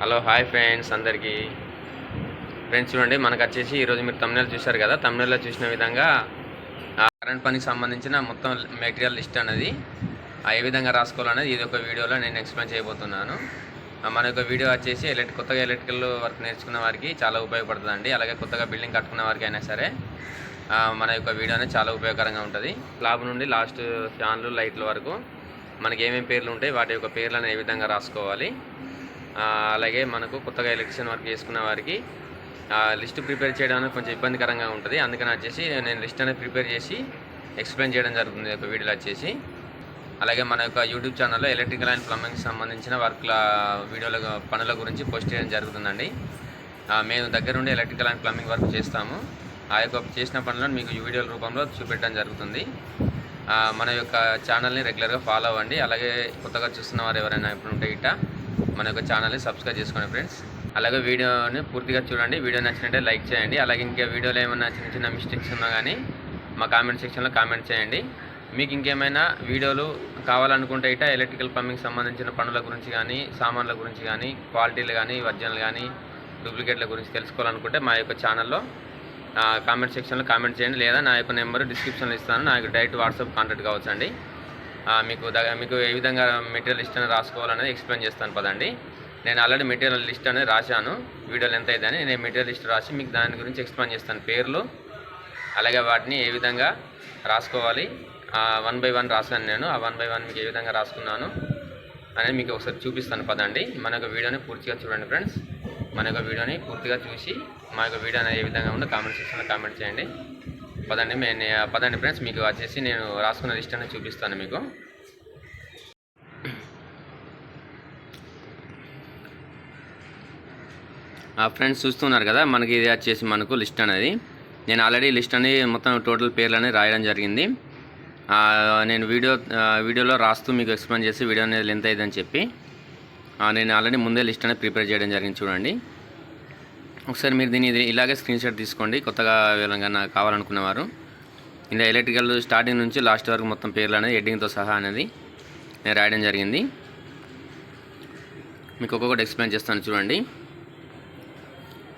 Hello hi friends అందరికీ. Friends చూడండి మనకు వచ్చేసి ఈరోజు మీరు తమిళ చూశారు కదా? తమిళలో చూసిన విధంగా ఆ కరెంట్ పనికి సంబంధించిన మొత్తం మెటీరియల్ లిస్ట్ అనేది ఏ విధంగా రాసుకోవాలనేది ఇది ఒక వీడియోలో నేను ఎక్స్ప్లెయిన్ చేయబోతున్నాను. మన యొక్క వీడియో వచ్చేసి ఎలక్ట్రిక్ కొత్తగా ఎలక్ట్రికల్ వర్క్ నేర్చుకున్న వారికి చాలా ఉపయోగపడుతుందండి. అలాగే కొత్తగా బిల్డింగ్ కట్టుకున్న వారికి అయినా సరే మన యొక్క వీడియో అనేది చాలా ఉపయోగకరంగా ఉంటుంది. స్లాబ్ నుండి లాస్ట్ ఫ్యాన్లు లైట్ల వరకు మనకి ఏమేమి పేర్లు ఉంటాయి వాటి యొక్క పేర్లను ఏ విధంగా రాసుకోవాలి అలాగే మనకు కొత్తగా ఎలక్ట్రిషియన్ వర్క్ చేసుకున్న వారికి లిస్ట్ ప్రిపేర్ చేయడానికి కొంచెం ఇబ్బందికరంగా ఉంటుంది. అందుకని వచ్చేసి నేను లిస్ట్ అనేది ప్రిపేర్ చేసి ఎక్స్ప్లెయిన్ చేయడం జరుగుతుంది ఒక వీడియోలో వచ్చేసి. అలాగే మన యొక్క యూట్యూబ్ ఛానల్లో ఎలక్ట్రికల్ అండ్ ప్లంబింగ్కి సంబంధించిన వర్క్ల వీడియోల పనుల గురించి పోస్ట్ చేయడం జరుగుతుందండి. మేము దగ్గరుండి ఎలక్ట్రికల్ అండ్ ప్లంబింగ్ వర్క్ చేస్తాము. ఆ యొక్క చేసిన పనులను మీకు వీడియోల రూపంలో చూపెట్టడం జరుగుతుంది. మన యొక్క ఛానల్ని రెగ్యులర్గా ఫాలో అవ్వండి. అలాగే కొత్తగా చూస్తున్న వారు ఎవరైనా ఇప్పుడు ఉంటే ఇట్ట మన యొక్క ఛానల్ని సబ్స్క్రైబ్ చేసుకోండి ఫ్రెండ్స్. అలాగే వీడియోని పూర్తిగా చూడండి. వీడియో నచ్చినట్టే లైక్ చేయండి. అలాగే ఇంకా వీడియోలో ఏమైనా చిన్న చిన్న మిస్టేక్స్ ఉన్నా కానీ మా కామెంట్ సెక్షన్లో కామెంట్ చేయండి. మీకు ఇంకేమైనా వీడియోలు కావాలనుకుంటే ఇట ఎలక్ట్రికల్ ప్లంబింగ్ సంబంధించిన పనుల గురించి కానీ సామాన్ల గురించి కానీ క్వాలిటీలు కానీ వర్జన్లు కానీ డూప్లికేట్ల గురించి తెలుసుకోవాలనుకుంటే మా యొక్క ఛానల్లో కామెంట్ సెక్షన్లో కామెంట్ చేయండి. లేదా నా యొక్క నెంబర్ డిస్క్రిప్షన్లో ఇస్తాను. నాకు డైరెక్ట్ వాట్సాప్ కాంటాక్ట్ కావచ్చు అండి మీకు మీకు ఏ విధంగా మెటీరియల్ లిస్ట్ అనేది రాసుకోవాలనేది ఎక్స్ప్లెయిన్ చేస్తాను పదండి. నేను ఆల్రెడీ మెటీరియల్ లిస్ట్ అనేది రాశాను. వీడియోలు ఎంత అయిందని నేను మెటీరియల్ లిస్ట్ రాసి మీకు దాని గురించి ఎక్స్ప్లెయిన్ చేస్తాను పేర్లు. అలాగే వాటిని ఏ విధంగా రాసుకోవాలి. వన్ బై వన్ రాశాను నేను. ఆ వన్ బై వన్ మీకు ఏ విధంగా రాసుకున్నాను అనేది మీకు ఒకసారి చూపిస్తాను పదండి. మన యొక్క వీడియోని పూర్తిగా చూడండి ఫ్రెండ్స్ మన యొక్క వీడియోని పూర్తిగా చూసి మా యొక్క వీడియో అనేది ఏ విధంగా ఉందో కామెంట్ సెక్షన్లో కామెంట్ చేయండి. పదండి నేను పదండి ఫ్రెండ్స్ మీకు వచ్చేసి నేను రాసుకున్న లిస్ట్ అనేది చూపిస్తాను మీకు. ఫ్రెండ్స్ చూస్తున్నారు కదా మనకి ఇది వచ్చేసి మనకు లిస్ట్ అనేది. నేను ఆల్రెడీ లిస్ట్ అనేది మొత్తం టోటల్ పేర్లు అనేది రాయడం జరిగింది. నేను వీడియో వీడియోలో రాస్తూ మీకు ఎక్స్ప్లెయిన్ చేసి వీడియో అనేది లెంత్ అయిందని చెప్పి. నేను ఆల్రెడీ ముందే లిస్ట్ అనేది ప్రిపేర్ చేయడం జరిగింది చూడండి. ఒకసారి మీరు దీన్ని ఇలాగే స్క్రీన్ షాట్ తీసుకోండి. కొత్తగా ఎవరైనా కావాలనుకునేవారు ఇలా ఎలక్ట్రికల్ స్టార్టింగ్ నుంచి లాస్ట్ వరకు మొత్తం పేర్లు అనేది ఎడ్డింగ్తో సహా అనేది నేను రాయడం జరిగింది. మీకు ఒక్కొక్కటి ఎక్స్ప్లెయిన్ చేస్తాను చూడండి.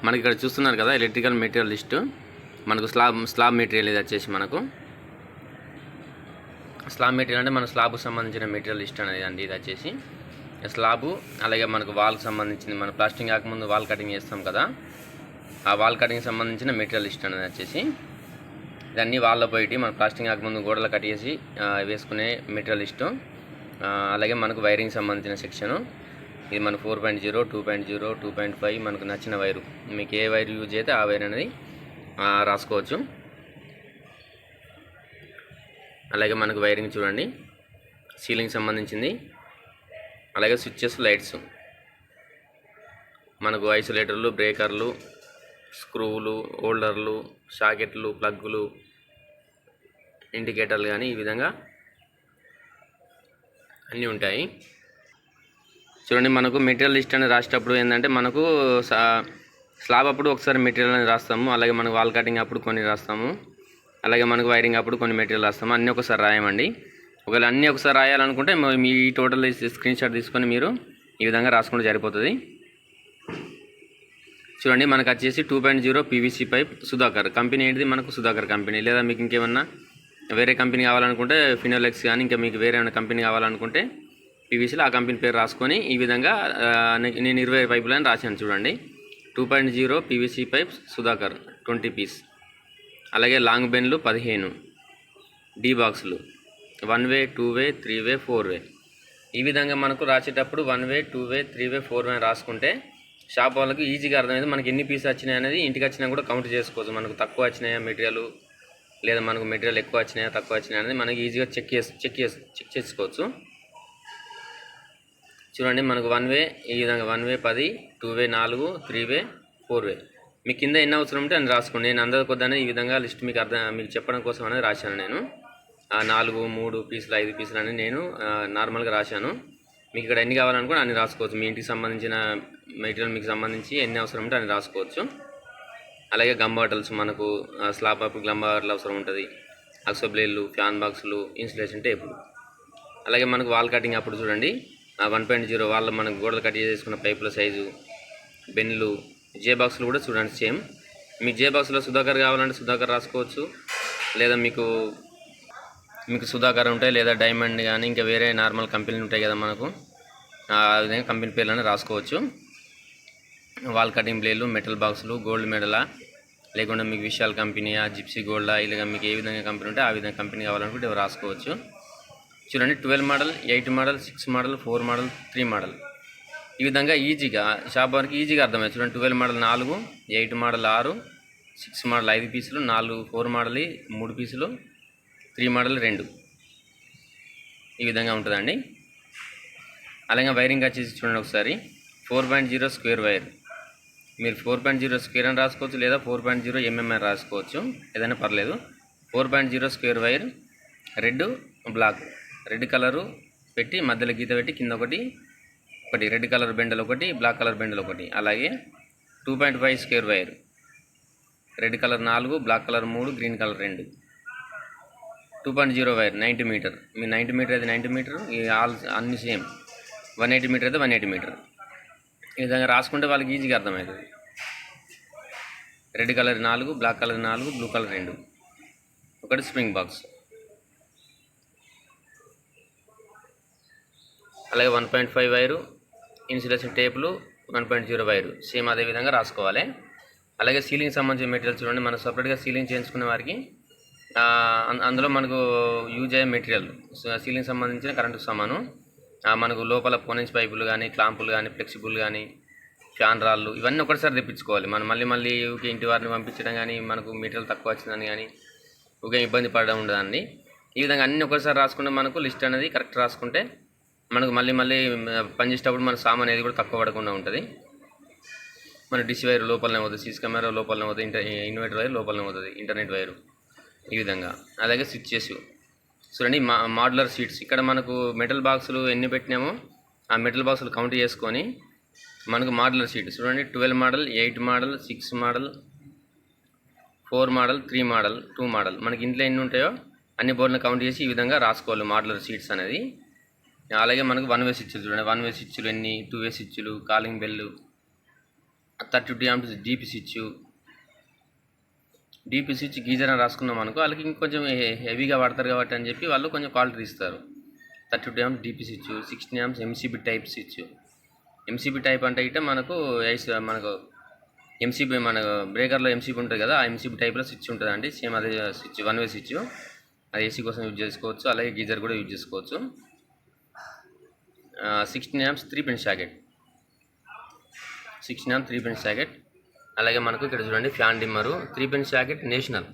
మనకి ఇక్కడ చూస్తున్నారు కదా ఎలక్ట్రికల్ మెటీరియల్ లిస్టు మనకు స్లాబ్ స్లాబ్ మెటీరియల్ ఇది వచ్చేసి మనకు. స్లాబ్ మెటీరియల్ అంటే మన స్లాబ్కు సంబంధించిన మెటీరియల్ లిస్ట్ అనేది అండి ఇది వచ్చేసి. స్లాబు అలాగే మనకు వాల్కి సంబంధించింది మన ప్లాస్టింగ్ కాకముందు వాల్ కటింగ్ చేస్తాం కదా. ఆ వాల్ కటింగ్ సంబంధించిన మెటీరియల్ లిస్ట్ అనేది వచ్చేసి ఇదన్నీ వాళ్ళ పోయి మన ప్లాస్టింగ్ కాకముందు గోడలు కట్ చేసి వేసుకునే మెటీరియల్ లిస్టు అలాగే మనకు వైరింగ్ సంబంధించిన సెక్షను ఇది మన four point zero two point zero two point five మనకు నచ్చిన వైరు మీకు ఏ వైర్ యూజ్ అయితే ఆ వైర్ అనేది రాసుకోవచ్చు. అలాగే మనకు వైరింగ్ చూడండి. సీలింగ్ సంబంధించింది. అలాగే స్విచ్చెస్ లైట్స్ మనకు ఐసోలేటర్లు బ్రేకర్లు స్క్రూలు హోల్డర్లు షాకెట్లు ప్లగ్గులు ఇండికేటర్లు కానీ ఈ విధంగా అన్నీ ఉంటాయి. చూడండి మనకు మెటీరియల్ లిస్ట్ అని రాసేటప్పుడు ఏంటంటే మనకు సా- స్లాబ్ అప్పుడు ఒకసారి మెటీరియల్ అని రాస్తాము. అలాగే మనకు వాల్ కటింగ్ అప్పుడు కొన్ని రాస్తాము. అలాగే మనకు వైరింగ్ అప్పుడు కొన్ని మెటీరియల్ రాస్తాము. అన్నీ ఒకసారి రాయమండి. ఒకవేళ అన్నీ ఒకసారి రాయాలనుకుంటే మీ టోటల్ స్క్రీన్ షాట్ తీసుకొని మీరు ఈ విధంగా రాసుకుంటే సరిపోతుంది. చూడండి మనకు వచ్చేసి two point zero PVC pipe Sudhakar. Company ఏంటిది? మనకు సుధాకర్ కంపెనీ. లేదా మీకు ఇంకేమన్నా వేరే కంపెనీ కావాలనుకుంటే ఫినోలెక్స్ కానీ ఇంకా మీకు వేరే ఏమైనా కంపెనీ కావాలనుకుంటే పీవీసీలో ఆ కంపెనీ పేరు రాసుకొని ఈ విధంగా నేను ఇరవై పైపులని రాశాను చూడండి. Two point zero PVC pipe Sudhakar twenty piece అలాగే లాంగ్ బెన్లు పదిహేను. డీ బాక్సులు one way two way three way four way. ఈ విధంగా మనకు రాసేటప్పుడు one way two way three way four way రాసుకుంటే షాప్ వాళ్ళకి ఈజీగా అర్థమైంది మనకి ఎన్ని పీస్ వచ్చినాయి అనేది ఇంటికి వచ్చినా కూడా కౌంట్ చేసుకోవచ్చు. మనకు తక్కువ వచ్చినాయా మెటీరియల్ లేదా మనకు మెటీరియల్ ఎక్కువ వచ్చినాయా తక్కువ వచ్చినాయా అనేది మనకి ఈజీగా చెక్ చేసి చెక్ చేసి చెక్ చేసుకోవచ్చు. చూడండి మనకు వన్ వే ఈ విధంగా వన్ వే పది టూ వే నాలుగు త్రీ వే ఫోర్ వే. మీ కింద ఎన్ని అవసరం ఉంటే అని రాసుకోండి. నేను అందరి కొద్దనే ఈ విధంగా లిస్ట్ మీకు అర్థం మీకు చెప్పడం కోసం అనేది రాశాను నేను. నాలుగు మూడు పీసులు ఐదు పీసులు అని నేను నార్మల్గా రాశాను. మీకు ఇక్కడ ఎన్ని కావాలనుకుని అన్ని రాసుకోవచ్చు. మీ ఇంటికి సంబంధించిన మెటీరియల్ మీకు సంబంధించి ఎన్ని అవసరం ఉంటే అన్ని రాసుకోవచ్చు. అలాగే గమ్ బాటిల్స్ మనకు స్లాబ్ అప్ గమ్ బాటిల్ అవసరం ఉంటుంది. అక్సబ్లేళ్ళు ఫ్యాన్ బాక్సులు ఇన్సులేషన్ టేపులు అలాగే మనకు వాల్ కటింగ్ అప్పుడు చూడండి వన్ పాయింట్ జీరో వాళ్ళ మనకు గోడలు కట్ చేసుకున్న పైపుల సైజు బెన్లు జే బాక్సులు కూడా చూడండి సేమ్ మీకు జే బాక్స్లో సుధాకర్ కావాలంటే సుధాకర్ రాసుకోవచ్చు. లేదా మీకు మీకు సుధాకర్ ఉంటాయి లేదా డైమండ్ కానీ ఇంకా వేరే నార్మల్ కంపెనీలు ఉంటాయి కదా మనకు. ఆ విధంగా కంపెనీ పేర్లను రాసుకోవచ్చు. వాల్ కటింగ్ ప్లేలు మెటల్ బాక్సులు గోల్డ్ మెడలా లేకుండా మీకు విశాల్ కంపెనీయా జిప్సీ గోల్డా ఇలాగా మీకు ఏ విధంగా కంపెనీ ఉంటే ఆ విధంగా కంపెనీ కావాలనుకుంటే రాసుకోవచ్చు. చూడండి twelve model eight model six model four model three model. ఈ విధంగా ఈజీగా షాప్ వారికి ఈజీగా అర్థమైంది. చూడండి ట్వెల్వ్ మోడల్ నాలుగు ఎయిట్ మోడల్ ఆరు సిక్స్ మోడల్ ఐదు పీసులు నాలుగు ఫోర్ మోడల్ మూడు పీసులు త్రీ మోడల్ రెండు. ఈ విధంగా ఉంటుందండి. అలాగే వైరింగ్ వచ్చేసి చూడండి ఒకసారి. Four point zero square wire. మీరు ఫోర్ పాయింట్ జీరో స్క్వేర్ అని రాసుకోవచ్చు లేదా ఫోర్ పాయింట్ జీరో ఎంఎంఆర్ రాసుకోవచ్చు. ఏదైనా పర్లేదు. Four point zero square wire red black. Red colour పెట్టి మధ్యలో గీత పెట్టి కింద ఒకటి ఒకటి. రెడ్ కలర్ బెండల్ ఒకటి బ్లాక్ కలర్ బెండలు ఒకటి. అలాగే two point five square wire. Red colour నాలుగు బ్లాక్ కలర్ మూడు గ్రీన్ కలర్ రెండు. Two point zero wire ninety metre మీ నైంటీ మీటర్ అయితే నైంటీ మీటర్ ఈ ఆల్ అన్ని సేమ్ వన్ ఎయిటీ మీటర్ అయితే వన్ ఎయిటీ మీటర్ ఈ విధంగా రాసుకుంటే వాళ్ళకి ఈజీగా అర్థమవుతుంది. రెడ్ కలర్ నాలుగు బ్లాక్ కలర్ నాలుగు బ్లూ కలర్ రెండు. ఒకటి స్ప్రింగ్ బాక్స్ అలాగే one point five wire insulation టేపులు one point zero wire same అదే విధంగా రాసుకోవాలి. అలాగే సీలింగ్ సంబంధించిన మెటీరియల్స్ చూడండి. మనం సపరేట్గా సీలింగ్ చేయించుకునే వారికి అందులో మనకు యూజ్ అయ్యే మెటీరియల్ సీలింగ్ సంబంధించిన కరెంటు సామాను మనకు లోపల పోనెన్స్ పైపులు కానీ క్లాంపులు కానీ ఫ్లెక్సిబుల్ కానీ ఫ్యాన్ రాళ్ళు ఇవన్నీ ఒకటిసారి తెప్పించుకోవాలి. మనం మళ్ళీ మళ్ళీ ఊకే ఇంటి వారిని పంపించడం కానీ మనకు మెటీరియల్ తక్కువ వచ్చిందని కానీ ఊకే ఇబ్బంది పడడం ఉండదండి. ఈ విధంగా అన్ని ఒకసారి రాసుకుంటే మనకు లిస్ట్ అనేది కరెక్ట్ రాసుకుంటే మనకు మళ్ళీ మళ్ళీ పనిచేసేటప్పుడు మన సామాన్ అనేది కూడా తక్కువ పడకుండా ఉంటుంది. మన డిష్ వైర్ లోపలనే అవుతుంది సీసీ కెమెరా లోపలనే అవుతుంది ఇంటర్ ఇన్వర్టర్ వైర్ లోపలనే అవుతుంది ఇంటర్నెట్ వైరు. ఈ విధంగా. అలాగే స్విచ్చెస్ చూడండి మా మాడ్యులర్ సీట్స్ ఇక్కడ మనకు మెటల్ బాక్సులు ఎన్ని పెట్టినామో ఆ మెటల్ బాక్సులు కౌంట్ చేసుకొని మనకు మాడ్యులర్ సీట్ చూడండి twelve model eight model six model four model three model two model మనకి ఇంట్లో ఎన్ని ఉంటాయో అన్ని బోర్డులను కౌంట్ చేసి ఈ విధంగా రాసుకోవాలి మాడ్యులర్ సీట్స్ అనేది. అలాగే మనకు వన్ వే స్విచ్లు చూడండి. వన్ వే స్విచ్లు ఎన్ని టూ వే స్విచ్లు calling bell thirty two amps DP switch DP switch geyser అని రాసుకున్నాం అనుకో వాళ్ళకి ఇంకొంచెం హెవీగా వాడతారు కాబట్టి అని చెప్పి వాళ్ళు కొంచెం క్వాలిటీ ఇస్తారు thirty two amps DP switch sixteen amps MCB type switch. MCB type అంటే ఇట మనకు ఐస్ మనకు ఎంసీబీ మన బ్రేకర్లో ఎంసీబీ ఉంటుంది కదా ఆ ఎంసీబీ టైప్లో స్విచ్ ఉంటుంది అండి. సేమ్ అదే స్విచ్ వన్ వే స్విచ్. అది ఏసీ కోసం యూజ్ చేసుకోవచ్చు అలాగే గీజర్ కూడా యూజ్ చేసుకోవచ్చు. Sixteen amps three pin socket sixteen amp three pin socket అలాగే మనకు ఇక్కడ చూడండి fan dimmer three pin socket national.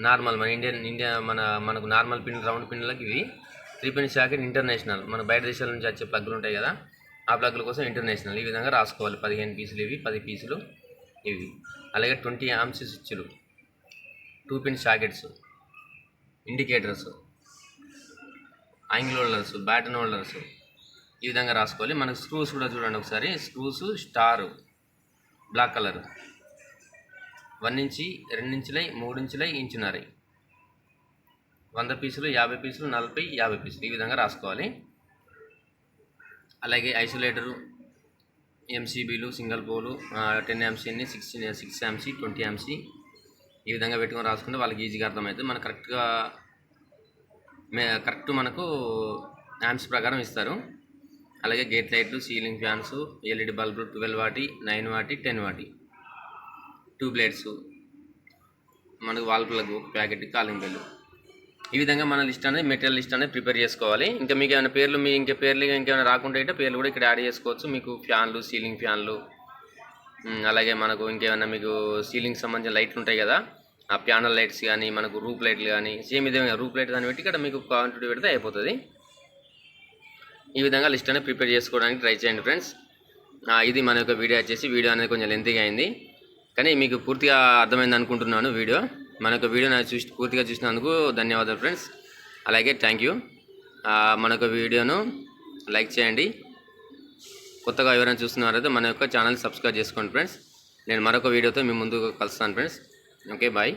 Normal మన ఇండియన్ ఇండియా మన మనకు నార్మల్ పిన్ రౌండ్ పిన్లకి ఇవి. Three pin socket international. మన బయట దేశాల నుంచి వచ్చే ప్లగ్లు ఉంటాయి కదా ఆ ప్లగ్ల కోసం ఇంటర్నేషనల్. ఈ విధంగా రాసుకోవాలి. పదిహేను పీసులు ఇవి పది పీసులు ఇవి. అలాగే ట్వంటీ ఆమ్స్ స్విచ్లు two pin sockets indicators angle holders batten holders. ఈ విధంగా రాసుకోవాలి. మనకు స్క్రూస్ కూడా చూడండి ఒకసారి. Screws star. Black colour. One inch రెండించులై మూడించులై మూడు ఇంచులై వంద పీసులు యాభై పీసులు నలభై యాభై పీసులు. ఈ విధంగా రాసుకోవాలి. అలాగే ఐసోలేటరు ఎంసీబీలు single pole ten ఎంసీని sixteen six MC twenty MC ఈ విధంగా పెట్టుకొని రాసుకుంటే వాళ్ళకి ఈజీగా అర్థమవుతుంది. మనకు కరెక్ట్గా మే కరెక్ట్ మనకు యామ్స్ ప్రకారం ఇస్తారు. అలాగే గేట్ లైట్లు సీలింగ్ ఫ్యాన్స్ ఎల్ఈడి బల్బులు ట్వెల్వ్ వాటి నైన్ వాటి టెన్ వాటి. ట్యూబ్ లైట్స్ మనకు వాల్ ప్లగ్ ఒక ప్యాకెట్ కాలింగ్ బెల్ ఈ విధంగా మన లిస్ట్ అనేది మెటీరియల్ లిస్ట్ అనేది ప్రిపేర్ చేసుకోవాలి. ఇంకా మీకు ఏమైనా పేర్లు మీ ఇంకా పేర్లు ఇంకేమైనా రాకుండా అయితే పేర్లు కూడా ఇక్కడ యాడ్ చేసుకోవచ్చు. మీకు ఫ్యాన్లు సీలింగ్ ఫ్యాన్లు అలాగే మనకు ఇంకేమైనా మీకు సీలింగ్ సంబంధించిన లైట్లు ఉంటాయి కదా ఆ ప్యానల్ లైట్స్ కానీ మనకు రూప్ లైట్లు కానీ సేమ్ ఇదే రూప్ లైట్ దాన్ని పెట్టి ఇక్కడ మీకు క్వాంటిటీ పెడితే అయిపోతుంది. ఈ విధంగా లిస్ట్ అనేది ప్రిపేర్ చేసుకోవడానికి ట్రై చేయండి ఫ్రెండ్స్ ఇది మన యొక్క వీడియో వచ్చేసి వీడియో అనేది కొంచెం లెంతీగా అయింది. కానీ మీకు పూర్తిగా అర్థమైంది అనుకుంటున్నాను వీడియో మన యొక్క వీడియో నాకు చూసి పూర్తిగా చూసినందుకు ధన్యవాదాలు ఫ్రెండ్స్ అలాగే థ్యాంక్ యూ మన యొక్క వీడియోను లైక్ చేయండి. కొత్తగా ఎవరైనా చూస్తున్నారైతే మన యొక్క ఛానల్ సబ్స్క్రైబ్ చేసుకోండి ఫ్రెండ్స్ నేను మరొక వీడియోతో మీ ముందుకు కలుస్తాను ఫ్రెండ్స్ ఓకే బాయ్